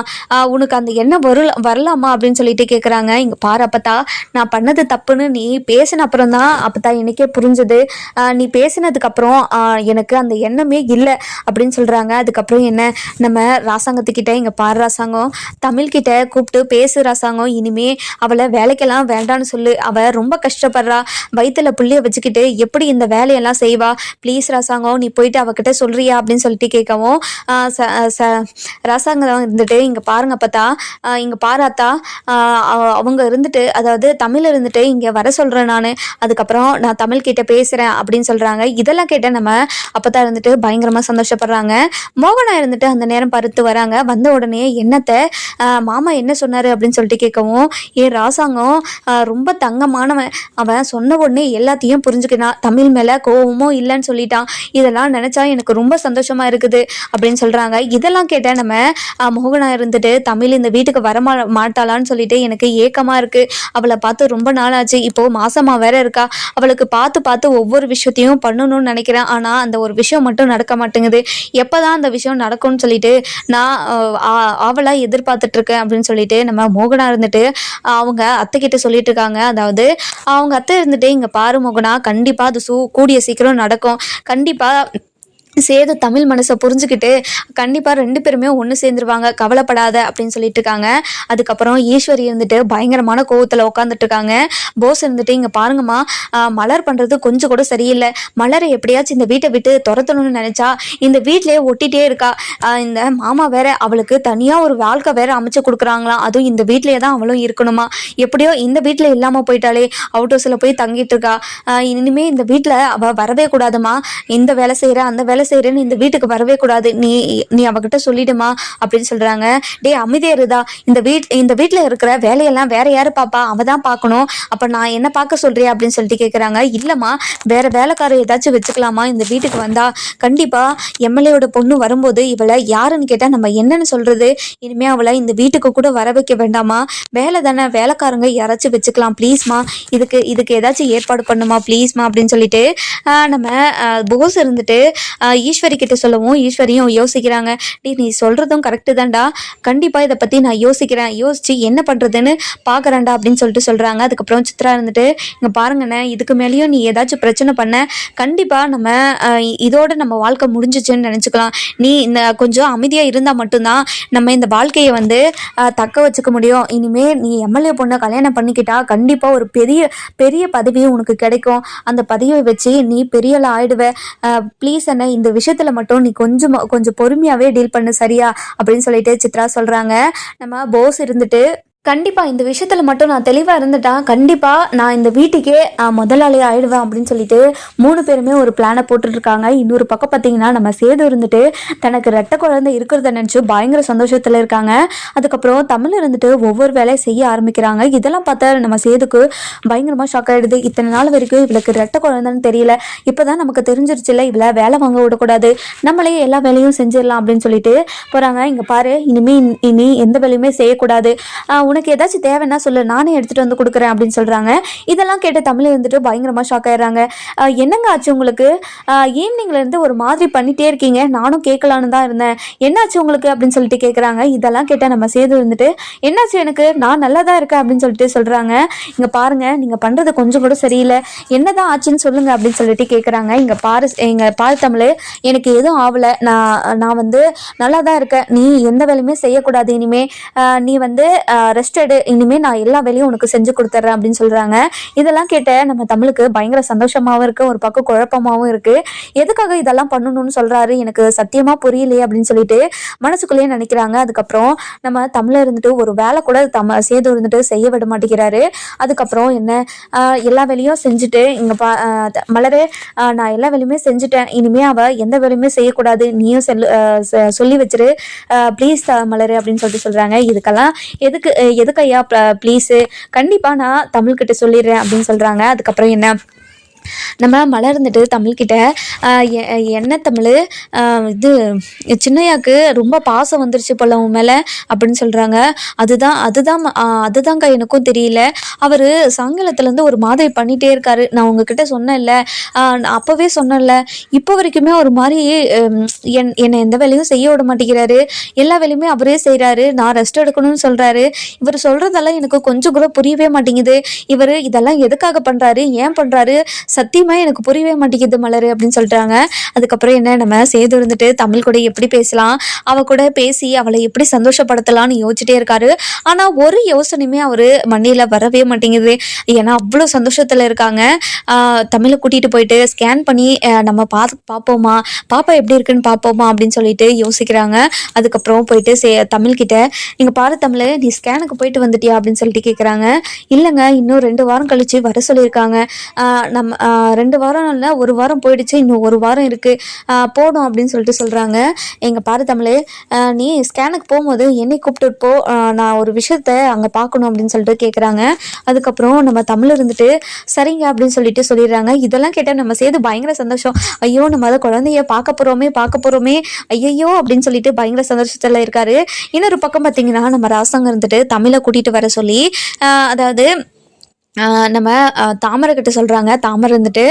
உனக்கு அந்த எண்ணம் வரு வரலாமா அப்படின்னு சொல்லிட்டு கேட்குறாங்க இங்கே பாரு அப்பத்தா நான் பண்ணது தப்புன்னு நீ பேசின அப்புறம் தான் அப்பத்தா எனக்கே புரிஞ்சுது. நீ பேசினதுக்கு அப்புறம் எனக்கு அந்த எண்ணமே இல்லை அப்படின்னு சொல்கிறாங்க அதுக்கப்புறம் என்ன? நம்ம ராசாங்கத்துக்கிட்ட இங்கே பாரு ராசாங்கம் தமிழ்கிட்ட கூப்பிட்டு பேசு ராசாங்கம் இனிமே அவளை வேலைக்கெல்லாம் வேண்டான்னு சொல்லு. அவ ரொம்ப கஷ்டப்படுறா. வயிற்றுல புள்ளிய வச்சுக்கிட்டு எப்படி இந்த வேலையெல்லாம் செய்வா? ப்ளீஸ் ராசாங்கம் நீ போயிட்டு அவகிட்ட சொல்றியா? அப்படின்னு சொல்லிட்டு கேட்கவும் ச ச ராசாங்கம் இருந்துட்டு இங்கே பாருங்க பார்த்தா இங்கே பாராத்தா அவங்க இருந்துட்டு அதாவது தமிழ் இருந்துட்டு இங்கே வர சொல்கிறேன் நான். அதுக்கப்புறம் நான் தமிழ் கிட்ட பேசுகிறேன் அப்படின்னு சொல்கிறாங்க இதெல்லாம் கேட்ட நம்ம அப்போ இருந்துட்டு பயங்கரமாக சந்தோஷப்படுறாங்க. மோகனா இருந்துட்டு அந்த நேரம் பருத்து வராங்க. வந்த உடனே என்னத்தை? மாமா என்ன சொன்னார்? அப்படின்னு சொல்லிட்டு கேட்கவும் ஏன் ராசாங்கம் ரொம்ப தங்கமானவன். அவன் சொன்ன உடனே எல்லாத்தையும் புரிஞ்சுக்கினான் தமிழ் மேலே கோவமும் இல்லைன்னு சொல்லிட்டான். இதெல்லாம் நினச்சா எனக்கு ரொம்ப சந்தோஷமா இருக்குது அப்படின்னு சொல்கிறாங்க இதெல்லாம் கேட்ட நம்ம மோகனா இருந்துட்டு தமிழ் இந்த வீட்டுக்கு வர மாட்டாளான்னு சொல்லிட்டு எனக்கு ஏக்கமாக இருக்குது அவளை பார்த்து ரொம்ப நாள் ஆச்சு இப்போது மாசமா வேற இருக்கா. அவளுக்கு பார்த்து பார்த்து ஒவ்வொரு விஷயத்தையும் பண்ணணும்னு நினைக்கிறேன். ஆனால் அந்த ஒரு விஷயம் மட்டும் நடக்க மாட்டேங்குது. எப்போ தான் அந்த விஷயம் நடக்கும்னு சொல்லிட்டு நான் ஆஹ் எதிர்பார்த்துட்ருக்கேன் எதிர்பார்த்துட்டு இருக்கேன் அப்படின்னு சொல்லிட்டு நம்ம மோகனா இருந்துட்டு அவங்க அத்தை கிட்ட சொல்லிட்டு இருக்காங்க அதாவது அவங்க அத்தை இருந்துட்டு இங்க பாரு மோகனா கண்டிப்பா அது சூ கூடிய சீக்கிரம் நடக்கும். கண்டிப்பா சேது தமிழ் மனசை புரிஞ்சுக்கிட்டு கண்டிப்பாக ரெண்டு பேருமே ஒன்று சேர்ந்துருவாங்க. கவலைப்படாத அப்படின்னு சொல்லிட்டு இருக்காங்க அதுக்கப்புறம் ஈஸ்வரி இருந்துட்டு பயங்கரமான கோவத்தில் உட்காந்துட்டு இருக்காங்க. போஸ் இருந்துட்டு இங்கே பாருங்கம்மா மலர் பண்ணுறது கொஞ்சம் கூட சரியில்லை. மலரை எப்படியாச்சும் இந்த வீட்டை விட்டு துரத்தணும்னு நினச்சா இந்த வீட்டிலேயே ஒட்டிகிட்டே இருக்கா. இந்த மாமா வேற அவளுக்கு தனியாக ஒரு வாழ்க்கை வேற அமைச்சு கொடுக்குறாங்களாம். அதுவும் இந்த வீட்டிலேயே தான் அவளும் இருக்கணுமா? எப்படியோ இந்த வீட்டில் இல்லாமல் போயிட்டாலே அவுட் ஹவுஸில் போய் தங்கிட்டு இருக்கா. இனிமே இந்த வீட்டில் அவள் வரவே கூடாதுமா? இந்த வேலை செய்கிற அந்த வேலை செய்கிறேன்னு இந்த வீட்டுக்கு வரவே கூடாது. நீ நீ அவகிட்ட சொல்லிடுமா அப்படின்னு சொல்கிறாங்க டேய் அமைதியா இருதா இந்த வீட் இந்த வீட்டில் இருக்கிற வேலையெல்லாம் வேற யாரு பாப்பா? அவ தான் பார்க்கணும் அப்போ நான் என்ன பார்க்க சொல்றியா அப்படின்னு சொல்லிட்டு கேட்குறாங்க இல்லைம்மா வேற வேலைக்காரர் ஏதாச்சும் வச்சுக்கலாமா? இந்த வீட்டுக்கு வந்தா கண்டிப்பாக எம்எல்ஏவோட பொண்ணு வரும்போது இவளை யாருன்னு கேட்டால் நம்ம என்னன்னு சொல்றது? இனிமே அவளை இந்த வீட்டுக்கு கூட வர வைக்க வேண்டாமா? வேலை தானே வேலைக்காரங்க யாராச்சும் வச்சுக்கலாம். ப்ளீஸ்மா இதுக்கு இதுக்கு ஏதாச்சும் ஏற்பாடு பண்ணுமா? ப்ளீஸ்மா அப்படின்னு சொல்லிட்டு நம்ம போஸ் இருந்துட்டு ஈஸ்வரி கிட்ட சொல்லவும் ஈஸ்வரியும் யோசிக்கிறாங்க. நீ நீ சொல்றதும் கரெக்டு தான்டா. கண்டிப்பா இதை பத்தி நான் யோசிக்கிறேன். யோசிச்சு என்ன பண்றதுன்னு பாக்குறேன்டா அப்படின்னு சொல்லிட்டு சொல்றாங்க. அதுக்கப்புறம் சித்ரா இருந்துட்டு இங்க பாருங்கண்ணே இதுக்கு மேலேயும் நீ ஏதாச்சும் பிரச்சனை பண்ண. கண்டிப்பா நம்ம இதோட நம்ம வாழ்க்கை முடிஞ்சிச்சுன்னு நினச்சிக்கலாம். நீ இந்த கொஞ்சம் அமைதியாக இருந்தால் மட்டும்தான் நம்ம இந்த வாழ்க்கையை வந்து தக்க வச்சுக்க முடியும். இனிமே நீ எம்எல்ஏ பொண்ணை கல்யாணம் பண்ணிக்கிட்டா கண்டிப்பாக ஒரு பெரிய பெரிய பதவி உனக்கு கிடைக்கும். அந்த பதவியை வச்சு நீ பெரிய ஆயிடுவ. ப்ளீஸ் அண்ணா இந்த விஷயத்தில் மட்டும் நீ கொஞ்சம் கொஞ்சம் பொறுமையாகவே டீல் பண்ணு சரியா? அப்படின்னு சொல்லிட்டு சித்ரா சொல்கிறாங்க நம்ம போஸ் இருந்துட்டு கண்டிப்பாக இந்த விஷயத்தில் மட்டும் நான் தெளிவாக இருந்துட்டேன் கண்டிப்பாக நான் இந்த வீட்டுக்கே முதலாளி ஆயிடுவேன் அப்படின்னு சொல்லிட்டு மூணு பேருமே ஒரு பிளானை போட்டுட்ருக்காங்க. இன்னொரு பக்கம் பார்த்தீங்கன்னா நம்ம சேது இருந்துட்டு தனக்கு ரெட்ட குழந்தை இருக்கிறத நினச்சி பயங்கர சந்தோஷத்தில் இருக்காங்க. அதுக்கப்புறம் தமிழ் இருந்துட்டு ஒவ்வொரு வேலையை செய்ய ஆரம்பிக்கிறாங்க. இதெல்லாம் பார்த்தா நம்ம சேதுக்கு பயங்கரமாக ஷாக் ஆகிடுது இத்தனை நாள் வரைக்கும் இவளுக்கு ரெட்ட குழந்தைன்னு தெரியல. இப்போ தான் நமக்கு தெரிஞ்சிருச்சுல இவளை வேலை வாங்க விடக்கூடாது. நம்மளே எல்லா வேலையும் செஞ்சிடலாம் அப்படின்னு சொல்லிட்டு போகிறாங்க இங்கே பாரு இனிமே இனி எந்த வேலையுமே செய்யக்கூடாது. உனக்கு ஏதாச்சும் தேவைன்னா சொல்லு நானே எடுத்துகிட்டு வந்து கொடுக்குறேன் அப்படின்னு சொல்கிறாங்க இதெல்லாம் கேட்டு தமிழ் இருந்துட்டு பயங்கரமாக ஷாக் ஆயிடுறாங்க. என்னங்க ஆச்சு உங்களுக்கு? ஈவினிங்ல இருந்து ஒரு மாதிரி பண்ணிகிட்டே இருக்கீங்க. நானும் கேட்கலான்னு தான் இருந்தேன். என்னாச்சு உங்களுக்கு அப்படின்னு சொல்லிட்டு கேட்குறாங்க இதெல்லாம் கேட்டால் நம்ம சேது இருந்துட்டு என்னாச்சு எனக்கு? நான் நல்லா தான் இருக்கேன் அப்படின்னு சொல்லிட்டு சொல்கிறாங்க இங்கே பாருங்க நீங்கள் பண்ணுறது கொஞ்சம் கூட சரியில்லை. என்னதான் ஆச்சுன்னு சொல்லுங்க அப்படின்னு சொல்லிட்டு கேட்குறாங்க இங்கே பாரு எங்கள் பால் தமிழ் எனக்கு எதுவும் ஆகலை நான் நான் வந்து நல்லா தான் இருக்கேன். நீ எந்த வேலையுமே செய்யக்கூடாது இனிமே. நீ வந்து ரெஸ்ட் எடு இனிமே நான் எல்லா வேலையும் உனக்கு செஞ்சு கொடுத்துட்றேன் அப்படின்னு சொல்கிறாங்க இதெல்லாம் கேட்ட நம்ம தமிழுக்கு பயங்கர சந்தோஷமாகவும் இருக்குது ஒரு பக்கம் குழப்பமாகவும் இருக்குது எதுக்காக இதெல்லாம் பண்ணணும்னு சொல்கிறாரு எனக்கு சத்தியமாக புரியலையே அப்படின்னு சொல்லிட்டு மனசுக்குள்ளேயே நினைக்கிறாங்க. அதுக்கப்புறம் நம்ம தமிழ் இருந்துட்டு ஒரு வேலை கூட தம சேது இருந்துட்டு செய்ய விட மாட்டேங்கிறாரு. அதுக்கப்புறம் என்ன? எல்லா வேலையும் செஞ்சுட்டு இங்கே பா த- மலரே நான் எல்லா வேலையுமே செஞ்சுட்டேன். இனிமே அவ எந்த வேலையுமே செய்யக்கூடாது. நீயும் செல்லு சொல்லி வச்சிரு. ப்ளீஸ் மலரு அப்படின்னு சொல்லிட்டு சொல்கிறாங்க இதுக்கெல்லாம் எதுக்கு எதுக்கு ஐயா ப்ளீஸு கண்டிப்பாக நான் தமிழ்கிட்ட சொல்லிடுறேன் அப்படின்னு சொல்கிறாங்க அதுக்கப்புறம் என்ன? நம்ம மலர்ந்துட்டு தமிழ்கிட்ட ஆஹ் என்ன தமிழ்? ஆஹ் இது சின்னையாக்கு ரொம்ப பாசம் வந்துருச்சு போல உன் மேலே அப்படின்னு சொல்கிறாங்க அதுதான் அதுதான் ம- அதுதான்க்கா எனக்கும் தெரியல. அவர் சாயங்காலத்துலேருந்து ஒரு மாதிரி பண்ணிகிட்டே இருக்காரு. நான் உங்ககிட்ட சொன்னேன்ல. ஆஹ் அப்போவே சொன்னேன்ல. இப்போ வரைக்குமே ஒரு மாதிரி என் என்னை எந்த வேலையும் செய்ய விட மாட்டேங்கிறாரு. எல்லா வேலையுமே அவரே செய்கிறாரு நான் ரெஸ்ட் எடுக்கணும்னு சொல்கிறாரு இவர் சொல்கிறதெல்லாம் எனக்கு கொஞ்சம் கூட புரியவே மாட்டேங்குது. இவர் இதெல்லாம் எதுக்காக பண்ணுறாரு ஏன் பண்ணுறாரு சத்தியமாக எனக்கு புரியவே மாட்டேங்குது மலர் அப்படின்னு சொல்லிட்டாங்க அதுக்கப்புறம் என்ன நம்ம சேது இருந்துட்டு தமிழ் கூட எப்படி பேசலாம்? அவ கூட பேசி அவளை எப்படி சந்தோஷப்படுத்தலாம்னு யோசிச்சுட்டே இருக்காரு. ஆனால் ஒரு யோசனையுமே அவர் மண்ணியில் வரவே மாட்டேங்குது. ஏன்னா அவ்வளோ சந்தோஷத்தில் இருக்காங்க. தமிழை கூட்டிகிட்டு போயிட்டு ஸ்கேன் பண்ணி நம்ம பார்த்து பார்ப்போமா? பாப்பா எப்படி இருக்குன்னு பார்ப்போமா? அப்படின்னு சொல்லிட்டு யோசிக்கிறாங்க. அதுக்கப்புறம் போயிட்டு சே தமிழ்கிட்ட நீங்கள் பாரு தமிழ் நீ ஸ்கேனுக்கு போயிட்டு வந்துட்டியா? அப்படின்னு சொல்லிட்டு கேட்குறாங்க இல்லைங்க இன்னும் ரெண்டு வாரம் கழிச்சு வர சொல்லியிருக்காங்க. நம்ம ரெண்டு வாரம் இல்லை ஒரு வாரம் போயிடுச்சு இன்னும் ஒரு வாரம் இருக்குது போடும் அப்படின்னு சொல்லிட்டு சொல்கிறாங்க எங்கள் பாரு தமிழே நீ ஸ்கேனுக்கு போகும்போது என்னை கூப்பிட்டு போ. நான் ஒரு விஷயத்த அங்கே பார்க்கணும் அப்படின்னு சொல்லிட்டு கேட்குறாங்க அதுக்கப்புறம் நம்ம தமிழ் இருந்துட்டு சரிங்க அப்படின்னு சொல்லிட்டு சொல்லிடுறாங்க. இதெல்லாம் கேட்டால் நம்ம சேர்ந்து பயங்கர சந்தோஷம். ஐயோ நம்ம அதை குழந்தைய பார்க்க போகிறோமே பார்க்க போகிறோமே ஐயையோ அப்படின்னு சொல்லிட்டு பயங்கர சந்தோஷத்தில் இருக்காரு. இன்னொரு பக்கம் பார்த்தீங்கன்னா நம்ம ராசாங்க இருந்துட்டு தமிழை கூட்டிகிட்டு வர சொல்லி அதாவது நம்ம தாமரை கிட்ட சொல்கிறாங்க தாமரை இருந்துட்டு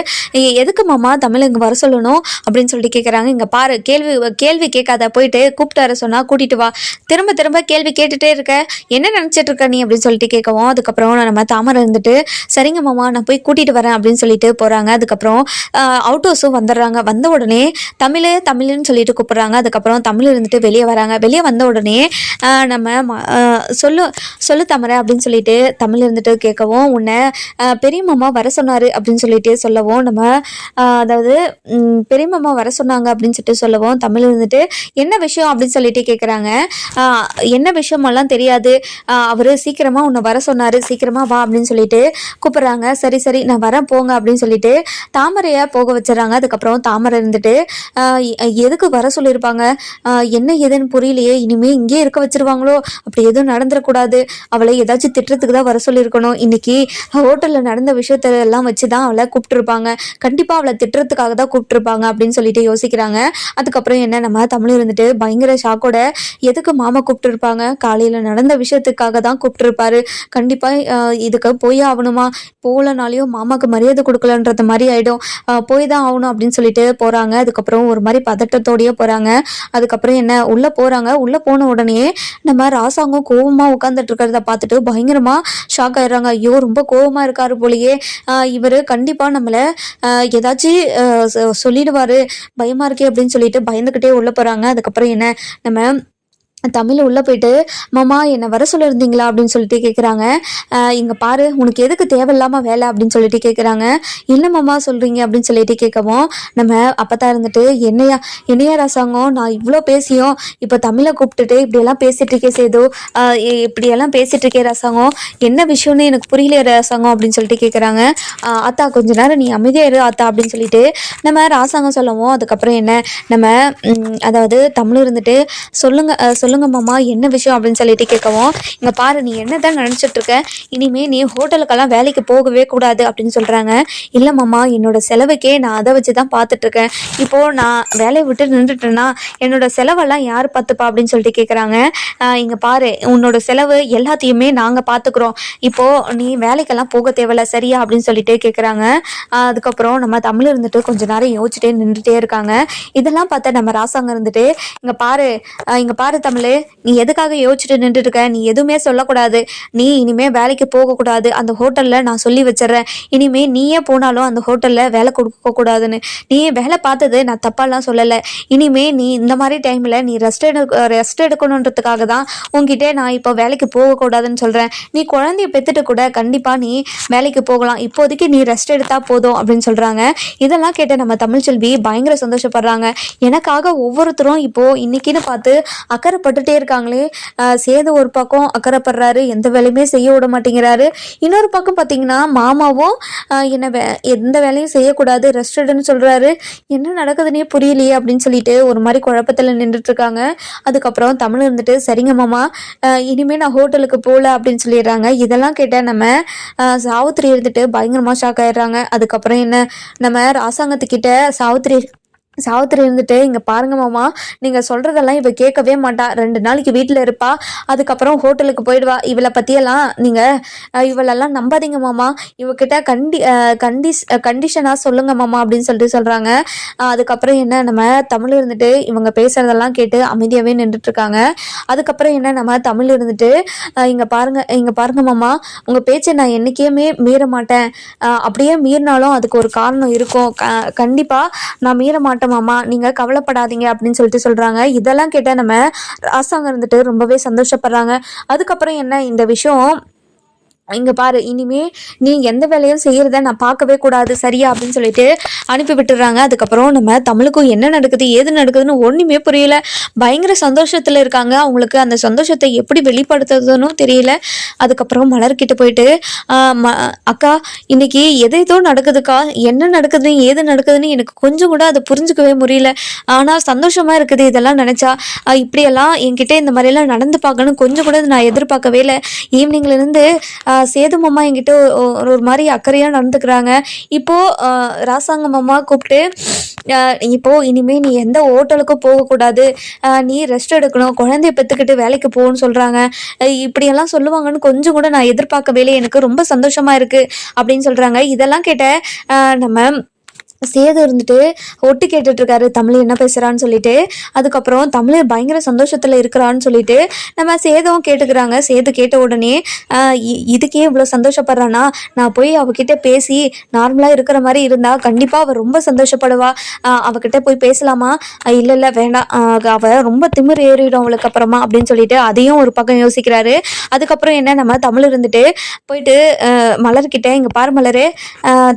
எதுக்கு மாமா தமிழ் இங்கே வர சொல்லணும்? அப்படின்னு சொல்லிட்டு கேட்குறாங்க இங்கே பாரு கேள்வி கேள்வி கேட்காத போயிட்டு கூப்பிட்டு வர சொன்னால் கூட்டிகிட்டு வா. திரும்ப திரும்ப கேள்வி கேட்டுகிட்டே இருக்க. என்ன நினச்சிட்டு இருக்க நீ? அப்படின்னு சொல்லிட்டு கேட்கவும் அதுக்கப்புறம் நம்ம தாமரை இருந்துட்டு சரிங்க மாமா நான் போய் கூட்டிகிட்டு வரேன். அப்படின்னு சொல்லிட்டு போகிறாங்க அதுக்கப்புறம் அவுட் ஹவுஸும் வந்துடுறாங்க. வந்த உடனே தமிழ் தமிழ்னு சொல்லிட்டு கூப்பிட்றாங்க. அதுக்கப்புறம் தமிழ் இருந்துட்டு வெளியே வராங்க. வெளியே வந்த உடனே நம்ம சொல்லு சொல்லு தமரை அப்படின்னு சொல்லிட்டு தமிழ் இருந்துட்டு கேட்கவும் உன்னை பெரியமாமா வர சொன்னார் அப்படின்னு சொல்லிட்டு சொல்லவும் நம்ம அதாவது பெரியமாமா வர சொன்னாங்க அப்படின்னு சொல்லிட்டு சொல்லவும் தமிழ் இருந்துட்டு என்ன விஷயம் அப்படின்னு சொல்லிட்டு கேட்குறாங்க என்ன விஷயமெல்லாம் தெரியாது. அவர் சீக்கிரமாக உன்னை வர சொன்னார். சீக்கிரமாக வா அப்படின்னு சொல்லிட்டு கூப்பிட்றாங்க. சரி சரி நான் வரேன் போங்க அப்படின்னு சொல்லிட்டு தாமரையை போக வச்சிடறாங்க. அதுக்கப்புறம் தாமரை இருந்துட்டு எதுக்கு வர சொல்லியிருப்பாங்க? என்ன ஏதுன்னு புரியலையே. இனிமேல் இங்கே இருக்க வச்சிருவாங்களோ? அப்படி எதுவும் நடந்துடக்கூடாது. அவளை ஏதாச்சும் திட்டுறதுக்கு தான் வர சொல்லியிருக்கணும். இன்னைக்கு ஹோட்டலில் நடந்த விஷயத்தெல்லாம் வச்சு தான் அவளை கூப்பிட்டுருப்பாங்க. கண்டிப்பாக அவளை திட்டுறதுக்காக தான் கூப்பிட்டுருப்பாங்க அப்படின்னு சொல்லிட்டு யோசிக்கிறாங்க. அதுக்கப்புறம் என்ன நம்ம தமிழ் இருந்துட்டு பயங்கர ஷாக்கோட எதுக்கு மாமா கூப்பிட்டுருப்பாங்க? காலையில் நடந்த விஷயத்துக்காக தான் கூப்பிட்டுருப்பாரு கண்டிப்பாக இதுக்கு போய் ஆகணுமா? போகலனாலையும் மாமாவுக்கு மரியாதை கொடுக்கலன்றது மாதிரி ஆகிடும் போய் தான் ஆகணும் அப்படின்னு சொல்லிட்டு போகிறாங்க அதுக்கப்புறம் ஒரு மாதிரி பதட்டத்தோடயே போகிறாங்க அதுக்கப்புறம் என்ன உள்ளே போகிறாங்க உள்ளே போன உடனே நம்ம ராசாங்கம் கோவமாக உட்காந்துட்டு இருக்கிறத பார்த்துட்டு பயங்கரமாக ஷாக் ஆயிடுறாங்க. ஐயோ ரொம்ப கோவமாக இருக்கார் போலயே இவர் கண்டிப்பாக நம்மளை ஏதாச்சும் சொல்லிடுவார். பயமாக இருக்கே அப்படின்னு சொல்லிட்டு பயந்துக்கிட்டே உள்ளே போகிறாங்க அதுக்கப்புறம் என்ன? நம்ம தமிழ் உள்ளே போயிட்டு மாமா என்னை வர சொல்லியிருந்தீங்களா அப்படின்னு சொல்லிட்டு கேட்குறாங்க இங்கே பாரு உனக்கு எதுக்கு தேவையில்லாமல் வேலை? அப்படின்னு சொல்லிட்டு கேட்குறாங்க என்ன மாமா சொல்கிறீங்க அப்படின்னு சொல்லிட்டு கேட்கவும் நம்ம அப்போ இருந்துட்டு என்னையா என்னையா ரசாங்கம் நான் இவ்வளோ பேசியும் இப்போ தமிழை கூப்பிட்டுட்டு இப்படியெல்லாம் பேசிகிட்டு இருக்கே சேது இப்படியெல்லாம் பேசிகிட்டு இருக்கே ரசாங்கம். என்ன விஷயம்னு எனக்கு புரியல ரசாங்கம் அப்படின்னு சொல்லிட்டு கேட்குறாங்க அத்தா கொஞ்ச நேரம் நீ அமைதியாக இரு அத்தா அப்படின்னு சொல்லிட்டு நம்ம ராசாங்கம் சொல்லவும் அதுக்கப்புறம் என்ன? நம்ம அதாவது தமிழ் இருந்துட்டு சொல்லுங்க சொல்லுங்க சொல்லுங்க மாமா என்ன விஷயம் அப்படின்னு சொல்லிட்டு கேட்கவும் இங்க பாரு நீ என்ன தான் நினச்சிட்டு இருக்க இனிமே நீ ஹோட்டலுக்கெல்லாம் வேலைக்கு போகவே கூடாது அப்படின்னு சொல்றாங்க. இல்லை மாமா என்னோட செலவுக்கே நான் அதை வச்சு தான் பார்த்துட்டு இருக்கேன். இப்போ நான் வேலையை விட்டு நின்றுட்டேன்னா என்னோட செலவெல்லாம் யார் பார்த்துப்பா அப்படின்னு சொல்லிட்டு கேட்குறாங்க இங்க பாரு உன்னோட செலவு எல்லாத்தையுமே நாங்க பார்த்துக்குறோம். இப்போ நீ வேலைக்கெல்லாம் போக தேவையில்ல சரியா அப்படின்னு சொல்லிட்டு கேட்குறாங்க அதுக்கப்புறம் நம்ம தமிழ் இருந்துட்டு கொஞ்ச நேரம் யோசிச்சுட்டே நின்றுட்டே இருக்காங்க. இதெல்லாம் பார்த்தா நம்ம ராசாங்க இருந்துட்டு இங்க பாரு ஆஹ் இங்க பாரு தமிழ் நீ எதுக்காக யோசிச்சுட்டு நின்றுட்டு இருக்க நீ எதுவுமே சொல்லக்கூடாது. நீ இனிமே வேலைக்கு போகக்கூடாது. அந்த ஹோட்டலில் நான் சொல்லி வச்சிடுறேன். இனிமே நீயே போனாலும் அந்த ஹோட்டலில் வேலை கொடுக்க கூடாதுன்னு. நீ வேலை பார்த்தது நான் தப்பாலாம் சொல்லலை. இனிமே நீ இந்த மாதிரி டைமில் நீ ரெஸ்ட் எடு ரெஸ்ட் எடுக்கணுன்றதுக்காக தான் உன்கிட்ட நான் இப்போ வேலைக்கு போகக்கூடாதுன்னு சொல்கிறேன் நீ குழந்தைய பெற்றுட்டு கூட கண்டிப்பாக நீ வேலைக்கு போகலாம். இப்போதைக்கு நீ ரெஸ்ட் எடுத்தால் போதும் அப்படின்னு சொல்கிறாங்க இதெல்லாம் கேட்ட நம்ம தமிழ்ச்செல்வி பயங்கர சந்தோஷப்படுறாங்க. எனக்காக ஒவ்வொருத்தரும் இப்போது இன்னைக்குன்னு பார்த்து அக்கறைப்பட்டு அக்கறைப்பட்டுட்டே இருக்காங்களே. சேது ஒரு பக்கம் அக்கறைப்படுறாரு எந்த வேலையுமே செய்ய விட மாட்டேங்கிறாரு. இன்னொரு பக்கம் பார்த்தீங்கன்னா மாமாவும் என்ன வே எந்த வேலையும் செய்யக்கூடாது ரெஸ்ட் சொல்கிறாரு என்ன நடக்குதுன்னே புரியலையே அப்படின்னு சொல்லிட்டு ஒரு மாதிரி குழப்பத்தில் நின்றுட்டுருக்காங்க அதுக்கப்புறம் தமிழ் இருந்துட்டு சரிங்க மாமா இனிமேல் நான் ஹோட்டலுக்கு போகல அப்படின்னு சொல்லிடுறாங்க. இதெல்லாம் கேட்டால் நம்ம சாவித்திரி இருந்துட்டு பயங்கரமாக ஷாக் ஆயிடுறாங்க. அதுக்கப்புறம் என்ன நம்ம ராசாங்கத்துக்கிட்ட சாவித்திரி சாவித்திரி இருந்துட்டு இங்கே பாருங்க மாமா நீங்கள் சொல்கிறதெல்லாம் இவள் கேட்கவே மாட்டா. ரெண்டு நாளைக்கு வீட்டில் இருப்பா. அதுக்கப்புறம் ஹோட்டலுக்கு போயிடுவா. இவளை பற்றியெல்லாம் நீங்கள் இவளெல்லாம் நம்பாதீங்க மாமா. இவகிட்ட கண்டி கண்டிஸ் கண்டிஷனாக சொல்லுங்க மாமா அப்படின்னு சொல்லிட்டு சொல்கிறாங்க அதுக்கப்புறம் என்ன நம்ம தமிழ் இருந்துட்டு இவங்க பேசுகிறதெல்லாம் கேட்டு அமைதியாகவே நின்றுட்டுருக்காங்க. அதுக்கப்புறம் என்ன நம்ம தமிழ் இருந்துட்டு இங்கே பாருங்க இங்கே பாருங்க மாமா உங்கள் பேச்சை நான் என்றைக்குமே மீற மாட்டேன். அப்படியே மீறினாலும் அதுக்கு ஒரு காரணம் இருக்கும். க கண்டிப்பாக நான் மீற மாட்டேன். மாமா நீங்கள் கவலைப்படாதீங்க அப்படின்னு சொல்லிட்டு சொல்கிறாங்க இதெல்லாம் கேட்டால் நம்ம ராசாங்க இருந்துட்டு ரொம்பவே சந்தோஷப்படுறாங்க. அதுக்கப்புறம் என்ன இந்த விஷயம் இங்க பாரு இனிமே நீ எந்த வேலையும் செய்யறத நான் பார்க்கவே கூடாது சரியா? அப்படின்னு சொல்லிட்டு அனுப்பி விட்டுறாங்க. அதுக்கப்புறம் நம்ம தமிழுக்கும் என்ன நடக்குது ஏது நடக்குதுன்னு ஒண்ணுமே புரியல. பயங்கர சந்தோஷத்துல இருக்காங்க. அவங்களுக்கு அந்த சந்தோஷத்தை எப்படி வெளிப்படுத்துறதுன்னு தெரியல. அதுக்கப்புறம் மலர்கிட்ட போயிட்டு "ஆஹ் ம- அக்கா இன்னைக்கு எது ஏதோ நடக்குதுக்கா? என்ன நடக்குது ஏது நடக்குதுன்னு எனக்கு கொஞ்சம் கூட அதை புரிஞ்சுக்கவே முடியல. ஆனா சந்தோஷமா இருக்குது இதெல்லாம் நினைச்சா. இப்படியெல்லாம் என்கிட்ட இந்த மாதிரியெல்லாம் நடந்து பார்க்கணும் கொஞ்சம் கூட நான் எதிர்பார்க்கவே இல்லை. ஈவினிங்ல இருந்து சேது மாமா என்கிட்ட ஒரு ஒரு மாதிரி அக்கறையாக நடந்துக்கிறாங்க. இப்போது ராசாங்க மாமா கூப்பிட்டு இப்போது இனிமேல் நீ எந்த ஹோட்டலுக்கும் போகக்கூடாது. நீ ரெஸ்ட் எடுக்கணும். குழந்தைய பெற்றுக்கிட்டு வேலைக்கு போகணும்னு சொல்கிறாங்க இப்படியெல்லாம் சொல்லுவாங்கன்னு கொஞ்சம் கூட நான் எதிர்பார்க்கவே இல்லை. எனக்கு ரொம்ப சந்தோஷமாக இருக்குது அப்படின்னு சொல்கிறாங்க இதெல்லாம் கேட்ட நம்ம சேது இருந்துட்டு ஒட்டு கேட்டுட்டு இருக்காரு தமிழ் என்ன பேசுறான்னு சொல்லிட்டு அதுக்கப்புறம் தமிழ் பயங்கர சந்தோஷத்துல இருக்கிறான்னு சொல்லிட்டு நம்ம சேதம் கேட்டுக்கிறாங்க. சேது கேட்ட உடனே இ- இதுக்கே இவ்வளோ சந்தோஷப்படுறானா நான் போய் அவகிட்ட பேசி நார்மலா இருக்கிற மாதிரி இருந்தா கண்டிப்பா அவ ரொம்ப சந்தோஷப்படுவா. அவகிட்ட போய் பேசலாமா? இல்லை இல்ல இல்ல வேண்டாம். ஆஹ் அவ ரொம்ப திமிர் ஏறிடும் அவளுக்கு அப்புறமா அப்படின்னு சொல்லிட்டு அதையும் ஒரு பக்கம் யோசிக்கிறாரு. அதுக்கப்புறம் என்ன நம்ம தமிழ் இருந்துட்டு போயிட்டு மலர்கிட்ட இங்க பாரு மலரு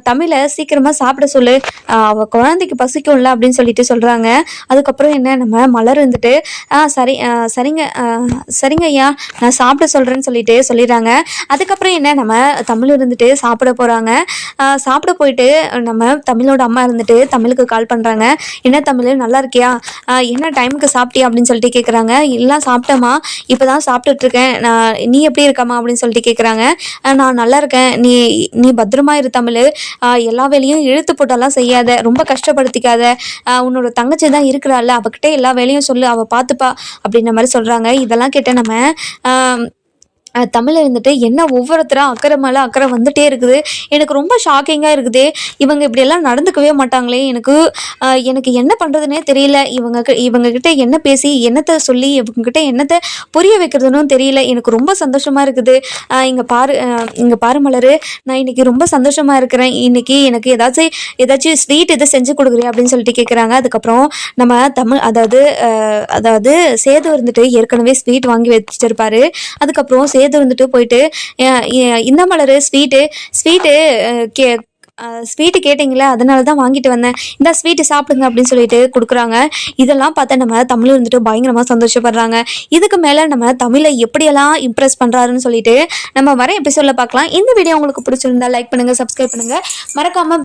தமிழை சீக்கிரமா சாப்பிட சொல்லு. அவள் அவ குழந்தைக்கு பசிக்கும்ல அப்படின்னு சொல்லிட்டு சொல்றாங்க. அதுக்கப்புறம் என்ன நம்ம மலர் இருந்துட்டு ஆ சரி ஆஹ் சரிங்க ஆஹ் சரிங்க ஐயா நான் சாப்பிட சொல்றேன்னு சொல்லிட்டு சொல்லிடுறாங்க. அதுக்கப்புறம் என்ன நம்ம தமிழ் இருந்துட்டு சாப்பிட போறாங்க. சாப்பிட போயிட்டு நம்ம தமிழோட அம்மா இருந்துட்டு தமிழுக்கு கால் பண்றாங்க. என்ன தமிழ் நல்லா இருக்கியா? என்ன டைமுக்கு சாப்பிட்டியா அப்படின்னு சொல்லிட்டு கேட்குறாங்க எல்லாம் சாப்பிட்டேம்மா இப்போதான் சாப்பிட்டுட்டு இருக்கேன். நான் நீ எப்படி இருக்கம்மா அப்படின்னு சொல்லிட்டு கேட்குறாங்க நான் நல்லா இருக்கேன். நீ நீ பத்திரமா இரு தமிழ். எல்லா வேலையும் இழுத்து போட்டெல்லாம் செய்யாத ரொம்ப கஷ்டப்படுத்திக்காத உன்னோட தங்கச்சி தான் இருக்கிறாள்ல அவகிட்ட எல்லா வேலையும் சொல்லு அவள் பார்த்துப்பா அப்படின்ற மாதிரி சொல்கிறாங்க இதெல்லாம் கேட்ட நம்ம தமிழ் இருந்துட்டு என்ன ஒவ்வொருத்தராக அக்கறை மேலே அக்கறை வந்துட்டே இருக்குது. எனக்கு ரொம்ப ஷாக்கிங்காக இருக்குது. இவங்க இப்படியெல்லாம் நடந்துக்கவே மாட்டாங்களே. எனக்கு எனக்கு என்ன பண்ணுறதுனே தெரியல. இவங்க இவங்கக்கிட்ட இவங்க கிட்ட என்ன பேசி என்னத்தை சொல்லி இவங்கக்கிட்ட என்னத்தை புரிய வைக்கிறதுன்னு தெரியல. எனக்கு ரொம்ப சந்தோஷமாக இருக்குது. இங்கே பாரு இங்கே பாரு மலர். நான் இன்னைக்கு ரொம்ப சந்தோஷமா இருக்கிறேன். இன்னைக்கு எனக்கு ஏதாச்சும் ஏதாச்சும் ஸ்வீட் எதை செஞ்சு கொடுக்குறியா அப்படின்னு சொல்லிட்டு கேட்குறாங்க அதுக்கப்புறம் நம்ம தமிழ் அதாவது அதாவது சேது இருந்துட்டு ஏற்கனவே ஸ்வீட் வாங்கி வச்சிருப்பாரு. அதுக்கப்புறம் சேது வந்துட்டு போயிட்டு இந்த மலர் ஸ்வீட்டு ஸ்வீட்டு கே ஸ்வீட்டு கேட்டிங்களே அதனால தான் வாங்கிட்டு வந்தேன். இந்த ஸ்வீட்டு சாப்பிடுங்க அப்படின்னு சொல்லிட்டு கொடுக்குறாங்க. இதெல்லாம் பார்த்தா நம்ம தமிழ் இருந்துட்டு பயங்கரமாக சந்தோஷப்படுறாங்க. இதுக்கு மேலே நம்ம தமிழை எப்படியெல்லாம் இம்ப்ரெஸ் பண்ணுறாருன்னு சொல்லிட்டு நம்ம வர எபிசோடில் பார்க்கலாம். இந்த வீடியோ உங்களுக்கு பிடிச்சிருந்தா லைக் பண்ணுங்கள் சப்ஸ்கிரைப் பண்ணுங்கள் மறக்காமல்